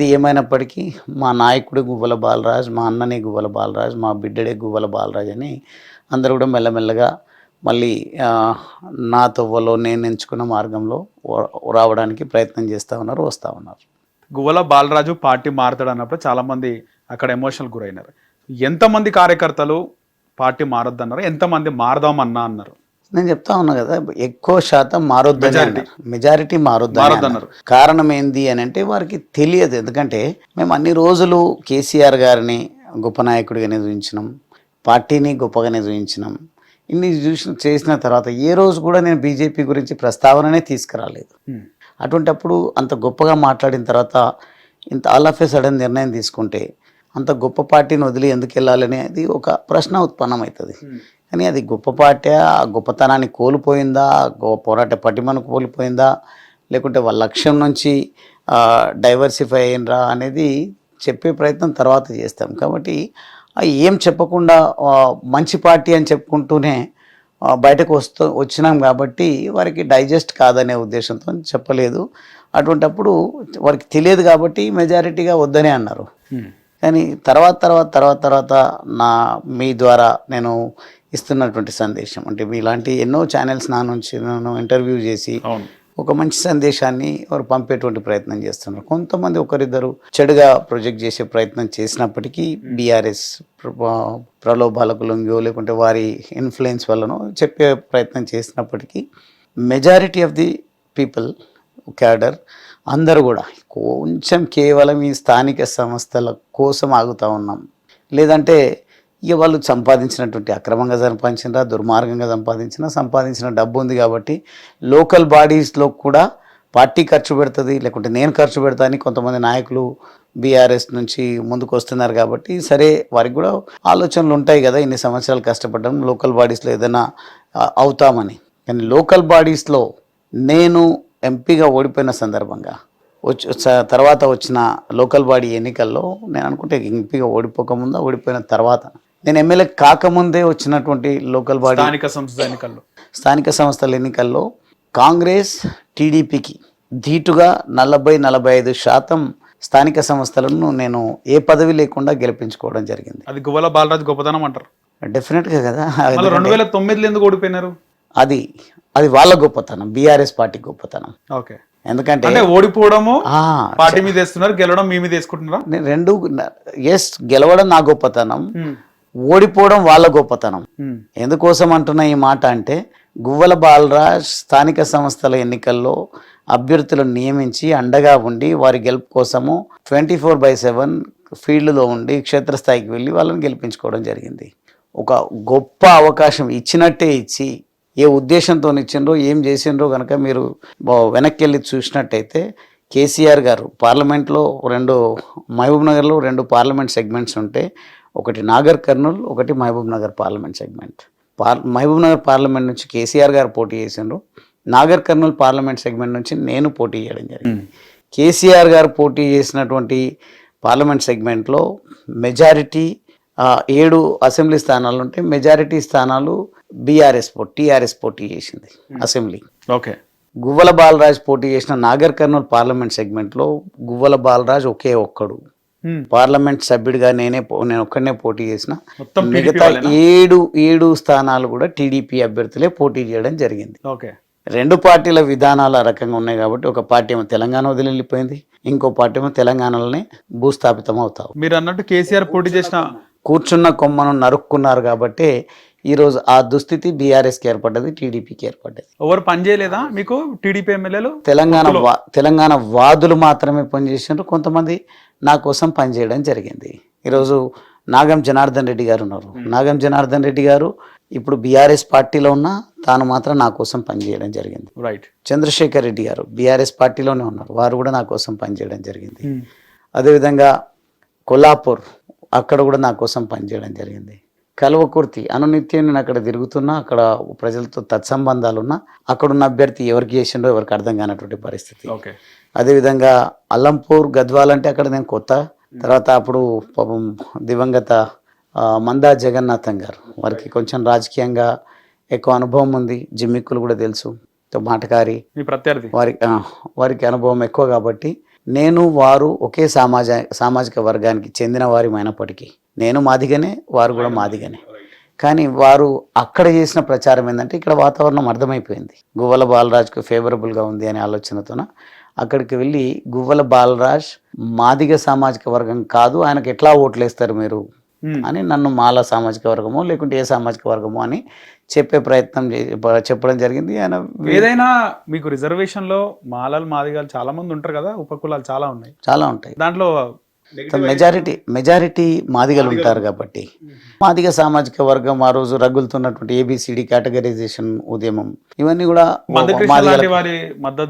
ఇది ఏమైనప్పటికీ మా నాయకుడు గువ్వల బాలరాజ్ మా అన్ననే గువ్వల బాలరాజ్ మా బిడ్డడే గువ్వల బాలరాజ్ అని అందరూ కూడా మెల్లమెల్లగా మళ్ళీ నా తొవ్వలో నేను ఎంచుకున్న మార్గంలో రావడానికి ప్రయత్నం చేస్తూ ఉన్నారు వస్తూ ఉన్నారు. గువ్వల బాలరాజు పార్టీ మారుతాడు అన్నప్పుడు చాలామంది అక్కడ ఎమోషనల్ గురైనారు. ఎంతమంది కార్యకర్తలు పార్టీ మారొద్దన్నారు ఎంతమంది మారదామన్నా అన్నారు. నేను చెప్తా ఉన్నా కదా ఎక్కువ శాతం మారొద్దని. అన్నారు. మెజారిటీ మారొద్దని. అన్నారు. కారణం ఏంది అని అంటే వారికి తెలియదు ఎందుకంటే మేము అన్ని రోజులు కేసీఆర్ గారిని గొప్ప నాయకుడిగానే చూపించినాం పార్టీని గొప్పగానే చూపించినాం ఇన్ని చూసిన చేసిన తర్వాత ఏ రోజు కూడా నేను బీజేపీ గురించి ప్రస్తావననే తీసుకురాలేదు హ్మ్. అటువంటప్పుడు అంత గొప్పగా మాట్లాడిన తర్వాత ఇంత ఆల్ ఆఫ్ ఏ సడన్ నిర్ణయం తీసుకుంటే అంత గొప్ప పార్టీని వదిలి ఎందుకు వెళ్ళాలనేది ఒక ప్రశ్న ఉత్పన్నమవుతుంది కానీ అది గొప్ప పార్టీ ఆ గొప్పతనాన్ని కోల్పోయిందా? పోరాట పటిమను కోల్పోయిందా? లేకుంటే వాళ్ళ లక్ష్యం నుంచి డైవర్సిఫై అయినరా అనేది చెప్పే ప్రయత్నం తర్వాత చేస్తాం. కాబట్టి ఏం చెప్పకుండా మంచి పార్టీ అని చెప్పుకుంటూనే బయటకు వస్తూ వచ్చినాం కాబట్టి వారికి డైజెస్ట్ కాదనే ఉద్దేశంతో చెప్పలేదు. అటువంటప్పుడు వారికి తెలియదు కాబట్టి మెజారిటీగా వద్దనే అన్నారు. కానీ తర్వాత తర్వాత తర్వాత తర్వాత నా మీ ద్వారా నేను ఇస్తున్నటువంటి సందేశం. అంటే మీలాంటి ఎన్నో ఛానల్స్ నా నుంచి నన్ను ఇంటర్వ్యూ చేసి ఒక మంచి సందేశాన్ని వారు పంపేటువంటి ప్రయత్నం చేస్తున్నారు. కొంతమంది ఒకరిద్దరు చెడుగా ప్రొజెక్ట్ చేసే ప్రయత్నం చేసినప్పటికీ బీఆర్ఎస్ ప్రలోభాలకు లొంగియో లేకుంటే వారి ఇన్ఫ్లుయెన్స్ వల్లనో చెప్పే ప్రయత్నం చేసినప్పటికీ majority of the people cadre అందరూ కూడా కొంచెం కేవలం ఈ స్థానిక సంస్థల కోసం ఆగుతూ ఉన్నాం. లేదంటే ఇక వాళ్ళు సంపాదించినటువంటి అక్రమంగా సంపాదించినా దుర్మార్గంగా సంపాదించినా సంపాదించిన డబ్బు ఉంది కాబట్టి లోకల్ బాడీస్లో కూడా పార్టీ ఖర్చు పెడుతుంది లేకుంటే నేను ఖర్చు పెడతా అని కొంతమంది నాయకులు బీఆర్ఎస్ నుంచి ముందుకు వస్తున్నారు కాబట్టి సరే వారికి కూడా ఆలోచనలు ఉంటాయి కదా ఇన్ని సంవత్సరాలు కష్టపడడం లోకల్ బాడీస్లో ఏదైనా అవుతామని. కానీ లోకల్ బాడీస్లో నేను ఎంపీగా ఓడిపోయిన సందర్భంగా వచ్చి తర్వాత వచ్చిన లోకల్ బాడీ ఎన్నికల్లో నేను అనుకుంటే ఎంపీగా ఓడిపోకముందా ఓడిపోయిన తర్వాత? నేను ఎమ్మెల్యే కాకముందే వచ్చినటువంటి లోకల్ బాడీ స్థానిక సంస్థ ఎన్నికల్లో. స్థానిక సంస్థల ఎన్నికల్లో కాంగ్రెస్ టీడీపీకి ధీటుగా నలభై నలభై ఐదు శాతం స్థానిక సంస్థలను నేను ఏ పదవి లేకుండా గెలిపించుకోవడం జరిగింది. అది గువ్వల బాలరాజు గొప్పతనం అంటారు. డెఫినెట్గా కదా. రెండు వేల తొమ్మిదిలో ఎందుకు ఓడిపోయినారు? అది అది వాళ్ళ గొప్పతనం బీఆర్ఎస్ పార్టీ గొప్పతనం. ఓకే. ఎందుకంటే ఓడిపోవడము పార్టీ మీద వేస్తున్నారు గెలవడం మీ మీద వేసుకుంటున్నారా? నేను రెండు ఎస్ గెలవడం నా గొప్పతనం. హ్మ్. ఓడిపోవడం వాళ్ళ గొప్పతనం. ఎందుకోసం అంటున్న ఈ మాట అంటే గువ్వల బాలరాజ్ స్థానిక సంస్థల ఎన్నికల్లో అభ్యర్థులను నియమించి అండగా ఉండి వారి గెలుపు కోసము ట్వంటీ ఫోర్ బై సెవెన్ ఫీల్డ్లో ఉండి క్షేత్రస్థాయికి వెళ్ళి వాళ్ళని గెలిపించుకోవడం జరిగింది ఒక గొప్ప అవకాశం ఇచ్చినట్టే ఇచ్చి ఏ ఉద్దేశంతో ఇచ్చిండ్రో ఏం చేసిండ్రో కనుక మీరు వెనక్కి వెళ్ళి చూసినట్టయితే కేసీఆర్ గారు పార్లమెంట్లో రెండు మహబూబ్ నగర్లో రెండు పార్లమెంట్ సెగ్మెంట్స్ ఉంటే ఒకటి నాగర్ కర్నూల్ ఒకటి మహబూబ్ నగర్ పార్లమెంట్ సెగ్మెంట్. పార్ మహబూబ్ నగర్ పార్లమెంట్ నుంచి కేసీఆర్ గారు పోటీ చేసిండ్రు. నాగర్ కర్నూల్ పార్లమెంట్ సెగ్మెంట్ నుంచి నేను పోటీ చేయడం జరిగింది. కేసీఆర్ గారు పోటీ చేసినటువంటి పార్లమెంట్ సెగ్మెంట్లో మెజారిటీ ఏడు అసెంబ్లీ స్థానాలు ఉంటే మెజారిటీ స్థానాలు బీఆర్ఎస్ పో టీఆర్ఎస్ పోటీ చేసింది అసెంబ్లీ. ఓకే. గువ్వల బాలరాజ్ పోటీ చేసిన నాగర్ కర్నూల్ పార్లమెంట్ సెగ్మెంట్లో గువ్వల బాలరాజ్ ఒకే ఒక్కడు. పార్లమెంట్ సభ్యుడిగా నేనే నేను ఒక్కడనే పోటీ చేసిన. మిగతా? ఏడు ఏడు స్థానాలు కూడా టీడీపీ అభ్యర్థులే పోటీ చేయడం జరిగింది. ఓకే. రెండు పార్టీల విధానాలు ఆ రకంగా ఉన్నాయి కాబట్టి ఒక పార్టీ ఏమో తెలంగాణ వదిలి వెళ్ళిపోయింది ఇంకో పార్టీ ఏమో తెలంగాణలోనే భూస్థాపితం అవుతావు మీరు అన్నట్టు కేసీఆర్ పోటీ చేసిన కూర్చున్న కొమ్మను నరుక్కున్నారు కాబట్టి ఈరోజు ఆ దుస్థితి బీఆర్ఎస్కి ఏర్పడ్డది టీడీపీకి ఏర్పడ్డది. ఎవరు పని చేయలేదా మీకు టీడీపీ ఎమ్మెల్యేలు తెలంగాణ తెలంగాణ వాదులు మాత్రమే పనిచేసినారు కొంతమంది నా కోసం పనిచేయడం జరిగింది. ఈరోజు నాగం జనార్దన్ రెడ్డి గారు ఉన్నారు. నాగం జనార్దన్ రెడ్డి గారు ఇప్పుడు బీఆర్ఎస్ పార్టీలో ఉన్న తాను మాత్రం నా కోసం పనిచేయడం జరిగింది. రైట్ చంద్రశేఖర్ రెడ్డి గారు బీఆర్ఎస్ పార్టీలోనే ఉన్నారు. వారు కూడా నా కోసం పనిచేయడం జరిగింది. అదేవిధంగా కొల్లాపూర్ అక్కడ కూడా నా కోసం పనిచేయడం జరిగింది. కల్వకుర్తి అనునిత్యం నేను అక్కడ తిరుగుతున్నా అక్కడ ప్రజలతో తత్సంబంధాలు ఉన్నా అక్కడ ఉన్న అభ్యర్థి ఎవరికి చేసిండో ఎవరికి అర్థం కానటువంటి పరిస్థితి. ఓకే. అదేవిధంగా అల్లంపూర్ గద్వాల్ అంటే అక్కడ నేను కొత్త. తర్వాత అప్పుడు పాపం దివంగత మందా జగన్నాథం గారు. వారికి కొంచెం రాజకీయంగా ఎక్కువ అనుభవం ఉంది. జిమ్మిక్కులు కూడా తెలుసు. తో మాటకారి. ప్రత్యర్థి? వారి వారికి అనుభవం ఎక్కువ కాబట్టి నేను వారు ఒకే సమాజ సామాజిక వర్గానికి చెందిన వారిమైనప్పటికీ నేను మాదిగనే వారు కూడా మాదిగనే. కానీ వారు అక్కడ చేసిన ప్రచారం ఏంటంటే ఇక్కడ వాతావరణం అర్థమైపోయింది. గువ్వల బాలరాజ్కు ఫేవరబుల్గా ఉంది అనే ఆలోచనతోన అక్కడికి వెళ్ళి గువ్వల బాలరాజ్ మాదిగ సామాజిక వర్గం కాదు ఆయనకు ఎట్లా ఓట్లు వేస్తారు మీరు? ఉమ్. అని నన్ను మాల సామాజిక వర్గమో లేకుంటే ఏ సామాజిక వర్గమో అని చెప్పే ప్రయత్నం చెప్పడం జరిగింది. ఆయన ఏదైనా మీకు రిజర్వేషన్లో మాలలు మాదిగాలు చాలా మంది ఉంటారు కదా ఉపకులాలు చాలా ఉన్నాయి. చాలా ఉంటాయి. దాంట్లో మెజారిటీ మెజారిటీ మాదిగలు ఉంటారు కాబట్టి. మాదిగ సామాజిక వర్గం ఆ రోజు రగులుతున్నటువంటి ఏబిసిడి కేటగరైజేషన్ ఉద్యమం. ఇవన్నీ కూడా మద్దతు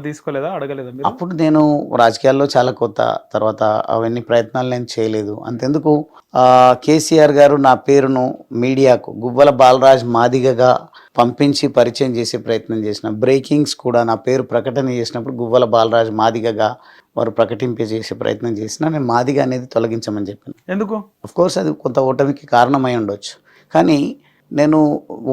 తీసుకోలేదా? అడగలేదా అప్పుడు నేను రాజకీయాల్లో చాలా కొత్త తర్వాత అవన్నీ ప్రయత్నాలు నేను చేయలేదు. అంతెందుకు ఆ, కేసీఆర్ గారు నా పేరును మీడియాకు గువ్వల బాలరాజ్ మాదిగగా పంపించి పరిచయం చేసే ప్రయత్నం చేసిన. బ్రేకింగ్స్ కూడా నా పేరు ప్రకటన చేసినప్పుడు గువ్వల బాలరాజ్ మాదిగగా వారు ప్రకటింపే చేసే ప్రయత్నం చేసిన నేను మాదిగ అనేది తొలగించమని చెప్పాను. ఎందుకు? అఫ్ కోర్స్ అది కొంత ఓటమికి కారణమై ఉండొచ్చు. కానీ నేను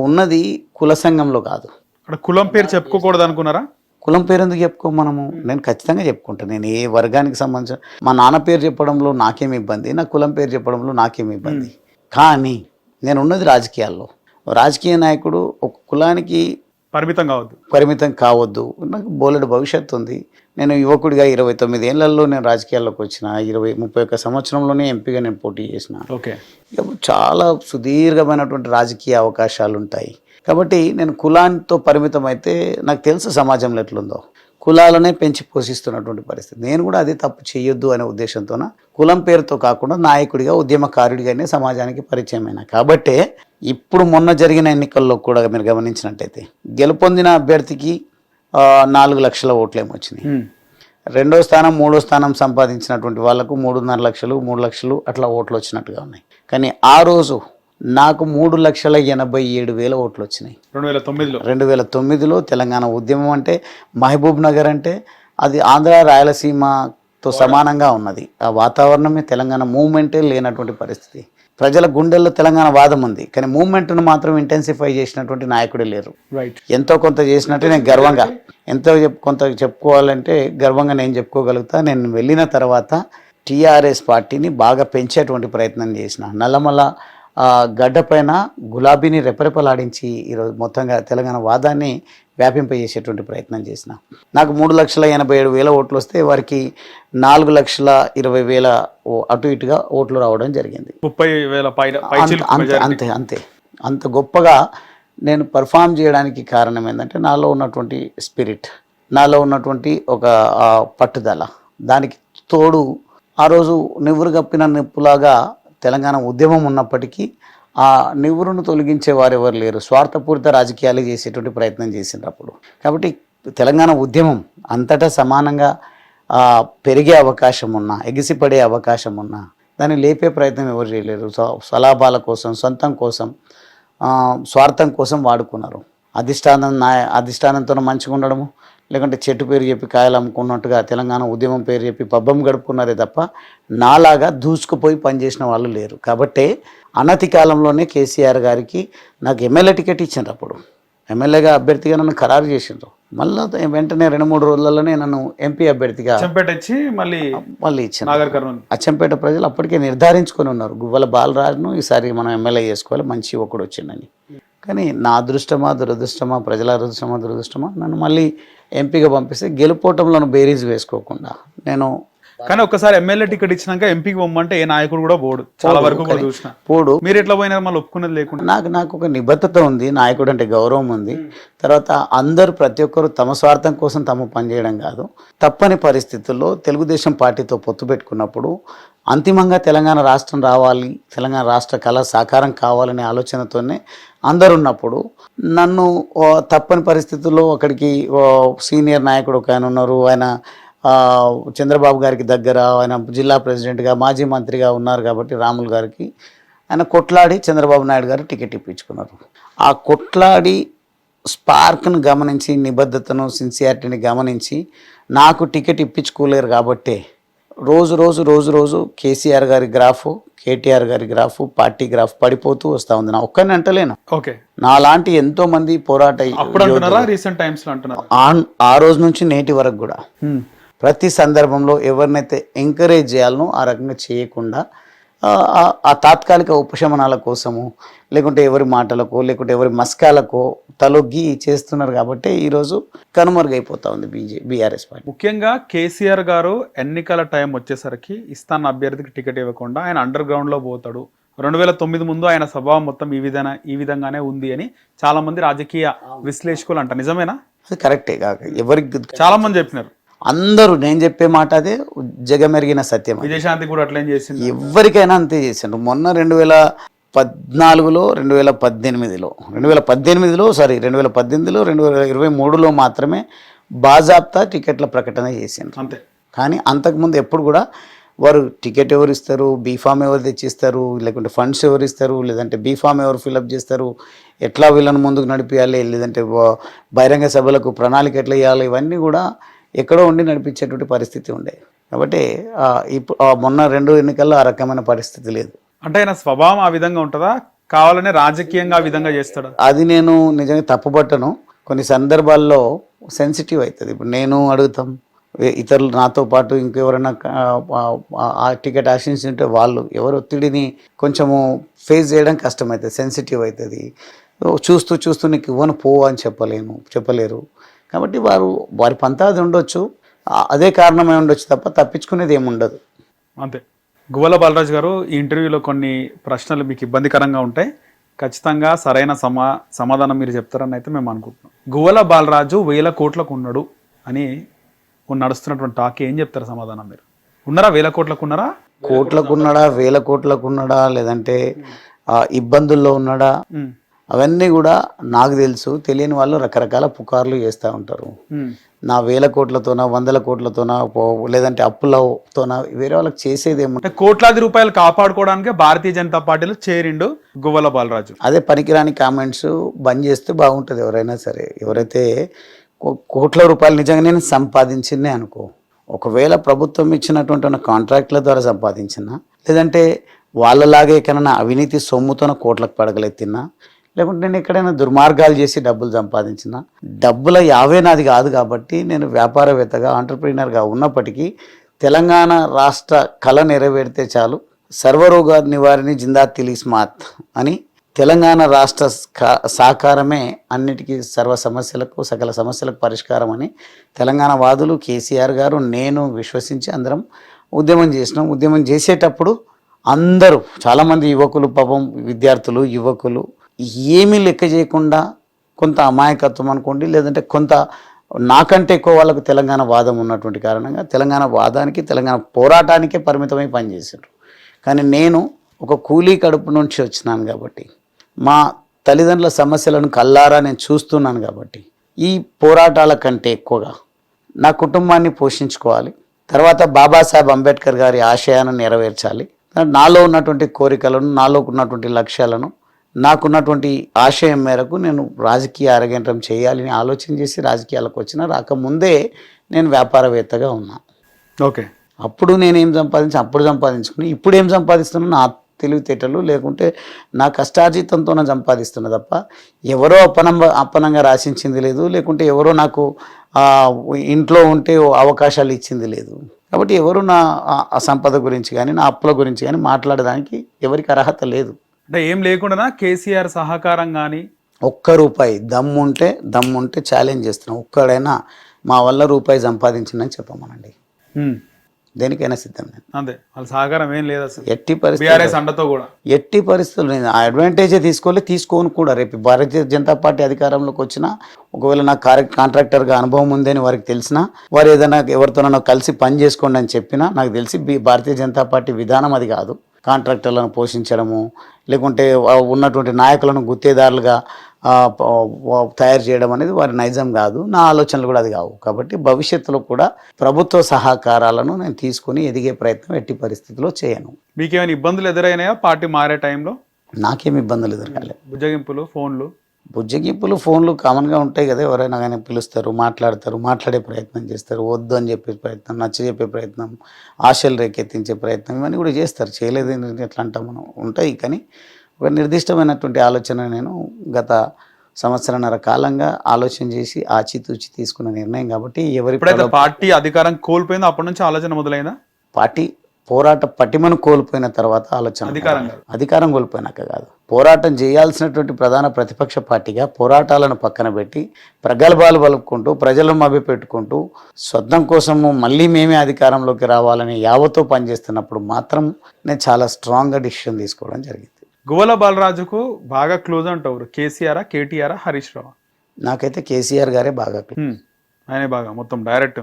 ఉన్నది కుల సంఘంలో కాదు. అక్కడ కులం పేరు చెప్పుకోకూడదు అనుకున్నారా? కులం పేరు ఎందుకు చెప్పుకో మనము? నేను ఖచ్చితంగా చెప్పుకుంటాను నేను ఏ వర్గానికి సంబంధించిన మా నాన్న పేరు చెప్పడంలో నాకేం ఇబ్బంది నా కులం పేరు చెప్పడంలో నాకేం ఇబ్బంది. కానీ నేను ఉన్నది రాజకీయాల్లో. రాజకీయ నాయకుడు ఒక కులానికి పరిమితం కావద్దు. పరిమితం కావద్దు. నాకు బోలెడు భవిష్యత్తు ఉంది. నేను యువకుడిగా ఇరవై తొమ్మిది ఏళ్ళలో నేను రాజకీయాల్లోకి వచ్చిన ఇరవై ముప్పై ఒక్క సంవత్సరంలోనే ఎంపీగా నేను పోటీ చేసిన. ఓకే. చాలా సుదీర్ఘమైనటువంటి రాజకీయ అవకాశాలు ఉంటాయి కాబట్టి నేను కులాంతో పరిమితం అయితే నాకు తెలుసు సమాజంలో ఎట్లుందో. కులాలనే పెంచి పోషిస్తున్నటువంటి పరిస్థితి. నేను కూడా అది తప్పు చేయొద్దు అనే ఉద్దేశంతోన కులం పేరుతో కాకుండా నాయకుడిగా ఉద్యమకారుడిగానే సమాజానికి పరిచయం అయినా కాబట్టే ఇప్పుడు మొన్న జరిగిన ఎన్నికల్లో కూడా మీరు గమనించినట్టయితే గెలుపొందిన అభ్యర్థికి నాలుగు లక్షల ఓట్లేమో వచ్చినాయి. రెండో స్థానం మూడో స్థానం సంపాదించినటువంటి వాళ్ళకు మూడున్నర లక్షలు మూడు లక్షలు అట్లా ఓట్లు వచ్చినట్టుగా ఉన్నాయి. కానీ ఆ రోజు నాకు మూడు లక్షల ఎనభై ఏడు వేల ఓట్లు వచ్చినాయి. రెండు వేల తొమ్మిదిలో? రెండు వేల తొమ్మిదిలో తెలంగాణ ఉద్యమం అంటే మహబూబ్ నగర్ అంటే అది ఆంధ్ర రాయలసీమతో సమానంగా ఉన్నది. ఆ వాతావరణమే తెలంగాణ మూవ్మెంటే లేనటువంటి పరిస్థితి. ప్రజల గుండెల్లో తెలంగాణ వాదం ఉంది. కానీ మూవ్మెంట్ను మాత్రం ఇంటెన్సిఫై చేసినటువంటి నాయకుడే లేరు. రైట్ ఎంతో కొంత చేసినట్టే నేను గర్వంగా ఎంతో కొంత చెప్పుకోవాలంటే గర్వంగా నేను చెప్పుకోగలుగుతా. నేను వెళ్ళిన తర్వాత టీఆర్ఎస్ పార్టీని బాగా పెంచేటువంటి ప్రయత్నం చేసిన. నల్లమల్ల ఆ, గడ్డపైన గులాబీని రెపరెపలాడించి ఈరోజు మొత్తంగా తెలంగాణ వాదాన్ని వ్యాపింపజేసేటువంటి ప్రయత్నం చేసిన. నాకు మూడు లక్షల ఎనభై ఏడు వేల ఓట్లు వస్తే వారికి నాలుగు లక్షల ఇరవై వేల అటు ఇటుగా ఓట్లు రావడం జరిగింది. ముప్పై వేల పైన అంత- అంతే అంతే అంతే. గొప్పగా నేను పర్ఫామ్ చేయడానికి కారణం ఏంటంటే నాలో ఉన్నటువంటి స్పిరిట్ నాలో ఉన్నటువంటి ఒక పట్టుదల. దానికి తోడు ఆ రోజు నివ్వురు కప్పిన నిప్పులాగా తెలంగాణ ఉద్యమం ఉన్నప్పటికీ ఆ నివ్వురును తొలగించే వారు ఎవరు లేరు. స్వార్థపూరిత రాజకీయాలు చేసేటువంటి ప్రయత్నం చేసిండ్రు అప్పుడు. కాబట్టి తెలంగాణ ఉద్యమం అంతటా సమానంగా పెరిగే అవకాశం ఉన్నా ఎగిసిపడే అవకాశం ఉన్నా దాన్ని లేపే ప్రయత్నం ఎవరు చేయలేరు. స్వలాభాల కోసం సొంతం కోసం స్వార్థం కోసం వాడుకున్నారు. అధిష్టానం నా అధిష్టానంతో మంచిగా ఉండడము లేకుంటే చెట్టు పేరు చెప్పి కాయలు అమ్ముకున్నట్టుగా తెలంగాణ ఉద్యమం పేరు చెప్పి పబ్బం గడుపుకున్నారే తప్ప నాలాగా దూసుకుపోయి పనిచేసిన వాళ్ళు లేరు. కాబట్టే అనతి కాలంలోనే కేసీఆర్ గారికి నాకు ఎమ్మెల్యే టికెట్ ఇచ్చిండ్రు అప్పుడు. ఎమ్మెల్యేగా అభ్యర్థిగా నన్ను ఖరారు చేసిండ్రు. మళ్ళీ వెంటనే రెండు మూడు రోజులలోనే నన్ను ఎంపీ అభ్యర్థిగా ఇచ్చి మళ్ళీ మళ్ళీ కర్నూలు. అచ్చంపేట ప్రజలు అప్పటికే నిర్ధారించుకొని ఉన్నారు. గువ్వల బాలరాజును ఈసారి మనం ఎమ్మెల్యే చేసుకోవాలి. మంచి యువకుడు వచ్చిండని. కానీ నా అదృష్టమా దురదృష్టమా ప్రజల అదృష్టమా దురదృష్టమా నన్ను మళ్ళీ ఎంపీగా పంపిస్తే గెలుపోవటంలో బేరీజ్ వేసుకోకుండా నేను కానీ ఒక్కసారి ఎమ్మెల్యే టికెట్ ఇచ్చినాక ఎంపీకి పొమ్మంటే ఏ నాయకుడు కూడా పోడు. చాలా వరకు చూసిన. పోడు. మీరు ఎట్లా పోయినారు? మళ్ళీ ఒప్పుకునేది లేకుండా. నాకు నాకు ఒక నిబద్ధత ఉంది నాయకుడు అంటే గౌరవం ఉంది. తర్వాత అందరూ ప్రతి ఒక్కరు తమ స్వార్థం కోసం తమ పనిచేయడం కాదు. తప్పని పరిస్థితుల్లో తెలుగుదేశం పార్టీతో పొత్తు పెట్టుకున్నప్పుడు అంతిమంగా తెలంగాణ రాష్ట్రం రావాలి తెలంగాణ రాష్ట్ర కళ సాకారం కావాలనే ఆలోచనతోనే అందరు ఉన్నప్పుడు నన్ను తప్పని పరిస్థితుల్లో అక్కడికి ఓ, సీనియర్ నాయకుడు ఒక ఆయన ఉన్నారు. ఆయన చంద్రబాబు గారికి దగ్గర ఆయన జిల్లా ప్రెసిడెంట్గా మాజీ మంత్రిగా ఉన్నారు కాబట్టి రాములు గారికి. ఆయన కొట్లాడి చంద్రబాబు నాయుడు గారు టికెట్ ఇప్పించుకున్నారు. ఆ కొట్లాడి స్పార్క్ను గమనించి నిబద్ధతను సిన్సియారిటీని గమనించి నాకు టికెట్ ఇప్పించుకోలేరు కాబట్టే రోజు రోజు రోజు రోజు కేసీఆర్ గారి గ్రాఫ్ కేటీఆర్ గారి గ్రాఫ్ పార్టీ గ్రాఫ్ పడిపోతూ వస్తూ ఉంది. నా ఒక్కరిని అంటలేను. ఓకే. నాలాంటి ఎంతో మంది పోరాట రీసెంట్ టైమ్స్లో అంటున్నారా? ఆ- ఆ రోజు నుంచి నేటి వరకు కూడా. ప్రతి సందర్భంలో ఎవరినైతే ఎంకరేజ్ చేయాలనో ఆ రకంగా చేయకుండా ఆ, తాత్కాలిక ఉపశమనాల కోసము లేకుంటే ఎవరి మాటలకో లేకుంటే ఎవరి మస్కాలకో తలొగ్గి చేస్తున్నారు కాబట్టి ఈరోజు కనుమరుగైపోతా ఉంది బీజే బీఆర్ఎస్ పార్టీ. ముఖ్యంగా కేసీఆర్ గారు ఎన్నికల టైం వచ్చేసరికి ఇస్తాన్న అభ్యర్థికి టికెట్ ఇవ్వకుండా ఆయన అండర్ గ్రౌండ్లో పోతాడు. రెండు వేల తొమ్మిది ముందు ఆయన స్వభావం మొత్తం ఈ విధంగా ఈ విధంగానే ఉంది అని చాలా మంది రాజకీయ విశ్లేషకులు అంట. నిజమేనా? అది కరెక్టే కాక ఎవరికి చాలా మంది చెప్పినారు. అందరూ నేను చెప్పే మాట అదే జగమెరిగిన సత్యం. విజయశాంతి కూడా అట్లేం చేసింది? ఎవరికైనా అంతే చేసిండ్రు. మొన్న రెండు వేల పద్నాలుగులో రెండు వేల పద్దెనిమిదిలో రెండు వేల పద్దెనిమిదిలో సారీ రెండు వేల పద్దెనిమిదిలో రెండు వేల ఇరవై మూడులో మాత్రమే బాజాబ్తా టికెట్ల ప్రకటన చేసిండ్రు. అంతే. కానీ అంతకుముందు ఎప్పుడు కూడా వారు టికెట్ ఎవరు ఇస్తారు బీఫామ్ ఎవరు తెచ్చిస్తారు లేకుంటే ఫండ్స్ ఎవరు ఇస్తారు లేదంటే బీఫామ్ ఎవరు ఫిలప్ చేస్తారు ఎట్లా వీళ్ళని ముందుకు నడిపించాలి లేదంటే బహిరంగ సభలకు ప్రణాళిక ఎట్లా ఇవ్వాలి ఇవన్నీ కూడా ఎక్కడో ఉండి నడిపించేటువంటి పరిస్థితి ఉండే. కాబట్టి ఇప్పుడు మొన్న రెండు ఎన్నికల్లో ఆ రకమైన పరిస్థితి లేదు. అంటే ఆయన స్వభావం ఆ విధంగా ఉంటుందా? కావాలనే రాజకీయంగా ఆ విధంగా చేస్తాడా? అది నేను నిజంగా తప్పుపట్టను. కొన్ని సందర్భాల్లో సెన్సిటివ్ అవుతుంది ఇప్పుడు నేను అడుగుతాం ఇతరులు నాతో పాటు ఇంకెవరైనా ఆ, టికెట్ ఆశించుంటే వాళ్ళు ఎవరు ఒత్తిడిని కొంచెము ఫేస్ చేయడం కష్టమవుతుంది సెన్సిటివ్ అవుతుంది చూస్తూ చూస్తూ నీకు ఇవ్వను పో అని చెప్పలేను చెప్పలేరు. కాబట్టి వారు వారి పంతా అది ఉండొచ్చు అదే కారణమై ఉండొచ్చు తప్ప తప్పించుకునేది ఏమి ఉండదు. అంతే. గువ్వల బాలరాజు గారు ఈ ఇంటర్వ్యూలో కొన్ని ప్రశ్నలు మీకు ఇబ్బందికరంగా ఉంటాయి. ఖచ్చితంగా సరైన సమా సమాధానం మీరు చెప్తారని అయితే మేము అనుకుంటున్నాం. గువ్వల బాలరాజు వేల కోట్లకు ఉన్నాడు అని నడుస్తున్నటువంటి టాక్ ఏం చెప్తారు సమాధానం మీరు? ఉన్నారా? వేల కోట్లకు ఉన్నారా? కోట్లకు ఉన్నాడా? వేల కోట్లకు ఉన్నాడా? లేదంటే ఇబ్బందుల్లో ఉన్నాడా? అవన్నీ కూడా నాకు తెలుసు. తెలియని వాళ్ళు రకరకాల పుకార్లు చేస్తూ ఉంటారు. నా వేల కోట్లతోన వందల కోట్లతోన లేదంటే అప్పులతోన వేరే వాళ్ళకి చేసేది ఏముంటుంది అంటే కోట్లాది రూపాయలు కాపాడుకోవడానికి భారతీయ జనతా పార్టీలో చేరిండు గువ్వల బాలరాజు. అదే పనికిరాని కామెంట్స్ బంద్ చేస్తే బాగుంటుంది ఎవరైనా సరే. ఎవరైతే కోట్ల రూపాయలు నిజంగా నేను సంపాదించిందే అనుకో. ఒకవేళ ప్రభుత్వం ఇచ్చినటువంటి కాంట్రాక్ట్ల ద్వారా సంపాదించిన లేదంటే వాళ్ళలాగే ఎక్కడైనా అవినీతి సొమ్ముతోన కోట్లకు పడగలెత్తినా లేకుంటే నేను ఎక్కడైనా దుర్మార్గాలు చేసి డబ్బులు సంపాదించిన డబ్బుల యావే నాది కాదు కాబట్టి నేను వ్యాపారవేత్తగా ఆంటర్ప్రీనర్గా ఉన్నప్పటికీ తెలంగాణ రాష్ట్ర కళ నెరవేరితే చాలు. సర్వరోగ నివారిణి జిందా తిలిస్మాత్ అని తెలంగాణ రాష్ట్ర సహకారమే అన్నిటికీ సర్వ సమస్యలకు సకల సమస్యలకు పరిష్కారం అని తెలంగాణ వాదులు కేసీఆర్ గారు నేను విశ్వసించి అందరం ఉద్యమం చేసినాం. ఉద్యమం చేసేటప్పుడు అందరూ చాలామంది యువకులు పాపం విద్యార్థులు యువకులు ఏమీ లెక్క చేయకుండా కొంత అమాయకత్వం అనుకోండి లేదంటే కొంత నాకంటే ఎక్కువ వాళ్ళకు తెలంగాణ వాదం ఉన్నటువంటి కారణంగా తెలంగాణ వాదానికి తెలంగాణ పోరాటానికే పరిమితమై పనిచేసారు కానీ నేను ఒక కూలీ కడుపు నుంచి వచ్చినాను కాబట్టి మా తల్లిదండ్రుల సమస్యలను కల్లారా నేను చూస్తున్నాను కాబట్టి ఈ పోరాటాల కంటే ఎక్కువగా నా కుటుంబాన్ని పోషించుకోవాలి. తర్వాత బాబాసాహెబ్ అంబేద్కర్ గారి ఆశయాన్ని నెరవేర్చాలి. నాలో ఉన్నటువంటి కోరికలను నాలో ఉన్నటువంటి లక్ష్యాలను నాకున్నటువంటి ఆశయం మేరకు నేను రాజకీయ అరగంటం చేయాలని ఆలోచన చేసి రాజకీయాలకు వచ్చిన రాకముందే నేను వ్యాపారవేత్తగా ఉన్నా. ఓకే. అప్పుడు నేనేం సంపాదించి అప్పుడు సంపాదించుకుని ఇప్పుడు ఏం సంపాదిస్తున్నా నా తెలివితేటలు లేకుంటే నా కష్టార్జితంతో నేను సంపాదిస్తున్నా తప్ప ఎవరో అప్పనం అప్పనంగా రాసించింది లేదు లేకుంటే ఎవరో నాకు ఇంట్లో ఉంటే అవకాశాలు ఇచ్చింది లేదు. కాబట్టి ఎవరు నా సంపద గురించి కానీ నా అప్పుల గురించి కానీ మాట్లాడడానికి ఎవరికి అర్హత లేదు. అంటే ఏం లేకుండా కేసీఆర్ సహకారం కానీ ఒక్క రూపాయి దమ్ముంటే దమ్ముంటే ఛాలెంజ్ చేస్తున్నాం. ఒక్కడైనా మా వల్ల రూపాయి సంపాదించిందని చెప్పమనండి. దేనికైనా సిద్ధం నేను. అంతే. వాళ్ళ సహకారం ఏం లేదు అసలు. ఎట్టి పరిస్థితి అండతో కూడా. ఎట్టి పరిస్థితులు నేను ఆ అడ్వాంటేజే తీసుకోలే తీసుకోను కూడా. రేపు భారతీయ జనతా పార్టీ అధికారంలోకి వచ్చినా ఒకవేళ నాకు కాంట్రాక్టర్గా అనుభవం ఉందని వారికి తెలిసినా వారు ఏదైనా ఎవరితోనైనా కలిసి పని చేసుకోండి అని చెప్పినా నాకు తెలిసి భారతీయ జనతా పార్టీ విధానం అది కాదు. కాంట్రాక్టర్లను పోషించడము లేకుంటే ఉన్నటువంటి నాయకులను గుత్తేదారులుగా తయారు చేయడం అనేది వారి నైజం కాదు. నా ఆలోచనలు కూడా అది కావు. కాబట్టి భవిష్యత్తులో కూడా ప్రభుత్వ సహకారాలను నేను తీసుకొని ఎదిగే ప్రయత్నం ఎట్టి పరిస్థితిలో చేయను. మీకేమైనా ఇబ్బందులు ఎదురైనాయా? పార్టీ మారే టైంలో? నాకేం ఇబ్బందులు ఎదురకాలేదు బుజ్జగింపులు ఫోన్లు? బుజ్జగింపులు ఫోన్లు కామన్గా ఉంటాయి కదా ఎవరైనా కానీ పిలుస్తారు మాట్లాడతారు మాట్లాడే ప్రయత్నం చేస్తారు వద్దు అని చెప్పే ప్రయత్నం నచ్చ చెప్పే ప్రయత్నం ఆశలు రేకెత్తించే ప్రయత్నం ఇవన్నీ కూడా చేస్తారు. చేయలేదు ఎట్లా అంటాం మనం? ఉంటాయి. కానీ ఒక నిర్దిష్టమైనటువంటి ఆలోచన నేను గత సంవత్సరన్నర కాలంగా ఆలోచన చేసి ఆచితూచి తీసుకున్న నిర్ణయం కాబట్టి ఎవరి పార్టీ అధికారం కోల్పోయిందో అప్పటి నుంచి ఆలోచన మొదలైందా? పార్టీ పోరాట పటిమను కోల్పోయిన తర్వాత ఆలోచన అధికారం. అధికారం కోల్పోయినాక కాదు. పోరాటం చేయాల్సినటువంటి ప్రధాన ప్రతిపక్ష పార్టీగా పోరాటాలను పక్కన పెట్టి ప్రగల్భాలు పలుపుకుంటూ ప్రజలను మభ్యపెట్టుకుంటూ స్వర్థం కోసము మళ్ళీ మేమే అధికారంలోకి రావాలని యావతో పనిచేస్తున్నప్పుడు మాత్రం నేను చాలా స్ట్రాంగ్గా డిసిషన్ తీసుకోవడం జరిగింది. గువ్వల బాలరాజుకు బాగా క్లోజ్ అంటారు కేసీఆర్ కేటీఆర్ హరీష్ రావు? నాకైతే కేసీఆర్ గారే బాగా. ఆయనే బాగా మొత్తం డైరెక్ట్.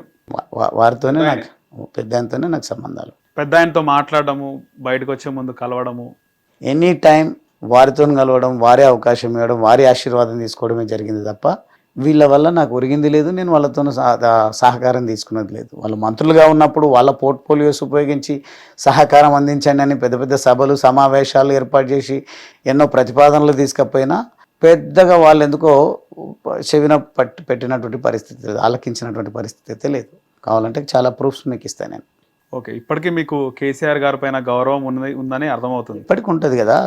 వారితోనే నాకు పెద్ద నాకు సంబంధాలు. పెద్ద ఆయనతో మాట్లాడడము బయటకు వచ్చే ముందు కలవడము. ఎనీ టైం వారితో కలవడం వారే అవకాశం ఇవ్వడం వారి ఆశీర్వాదం తీసుకోవడమే జరిగింది తప్ప వీళ్ళ వల్ల నాకు ఒరిగింది లేదు నేను వాళ్ళతో సహకారం తీసుకున్నది లేదు. వాళ్ళు మంత్రులుగా ఉన్నప్పుడు వాళ్ళ పోర్ట్ఫోలియోస్ ఉపయోగించి సహకారం అందించండి అని పెద్ద పెద్ద సభలు సమావేశాలు ఏర్పాటు చేసి ఎన్నో ప్రతిపాదనలు తీసుకపోయినా పెద్దగా వాళ్ళు ఎందుకో చెవిన పట్టి పెట్టినటువంటి పరిస్థితి లేదు ఆలకించినటువంటి పరిస్థితి అయితే లేదు. కావాలంటే చాలా ప్రూఫ్స్ మీకు ఇస్తాను నేను. ఓకే ఇప్పటికీ మీకు కేసీఆర్ గారి పైన గౌరవం ఉన్నది ఉందని అర్థమవుతుంది. ఇప్పటికి ఉంటుంది కదా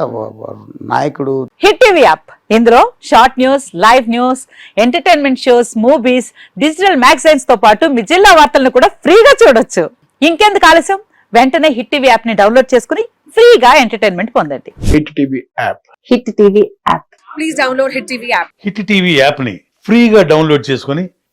నాయకుడు. Hit TV app. ఇందులో short news live news entertainment shows movies digital మ్యాగజైన్స్తో పాటు మీ జిల్లా వార్తలను కూడా ఫ్రీగా చూడొచ్చు. ఇంకెందుకు ఆలస్యం? వెంటనే హిట్ టీవీ యాప్ని డౌన్లోడ్ చేసుకుని ఫ్రీగా ఎంటర్టైన్మెంట్ పొందండి. Hit TV app. Hit TV app. Hit TV యాప్ని ఫ్రీగా డౌన్లోడ్ చేసుకొని